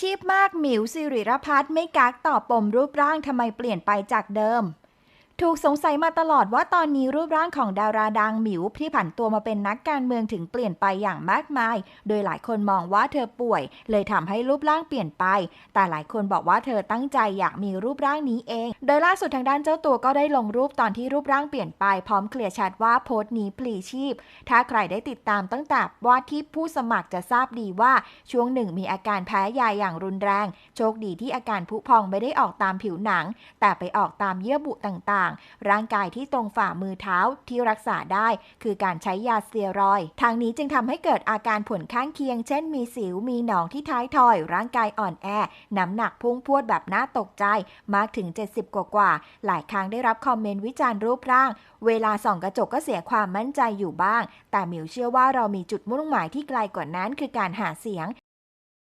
ชีพมากหมิวสิริรพัฒน์ไม่กักต่อปมรูปร่างทำไมเปลี่ยนไปจากเดิม ถูกสงสัยมาตลอดว่าตอนนี้รูปร่างของดาราดังหมิวที่ผันตัวมาเป็นนักการเมืองถึงเปลี่ยนไปอย่างมากมาย โดยหลายคนมองว่าเธอป่วย เลยทำให้รูปร่างเปลี่ยนไป แต่หลายคนบอกว่าเธอตั้งใจอยากมีรูปร่างนี้เอง โดยล่าสุดทางด้านเจ้าตัวก็ได้ลงรูปตอนที่รูปร่างเปลี่ยนไป พร้อมเคลียร์ชัดว่าโพสต์นี้พลีชีพ ถ้าใครได้ติดตามตั้งแต่ว่าที่ผู้สมัครจะทราบดีว่าช่วงหนึ่งมีอาการแพ้ยาอย่างรุนแรง โชคดีที่อาการผุพองไม่ได้ออกตามผิวหนัง แต่ไปออกตามเยื่อบุต่างๆ ร่างกายที่ตรงฝ่ามือเท้าที่รักษาได้ คือการใช้ยาสเตียรอย์ทางนี้จึงทำให้เกิดอาการผลข้างเคียง เช่นมีสิวมีหนองที่ท้ายทอย ร่างกายอ่อนแอ น้ำหนักพุ่งพรวดแบบน่าตกใจมากถึง 70 กว่ากว่าๆหลายครั้งได้รับคอมเมนต์วิจารณ์รูปร่าง เวลาส่องกระจกก็เสียความมั่นใจอยู่บ้าง แต่หมิวเชื่อว่าเรามีจุดมุ่งหมายที่ไกลกว่านั้นคือการหาเสียง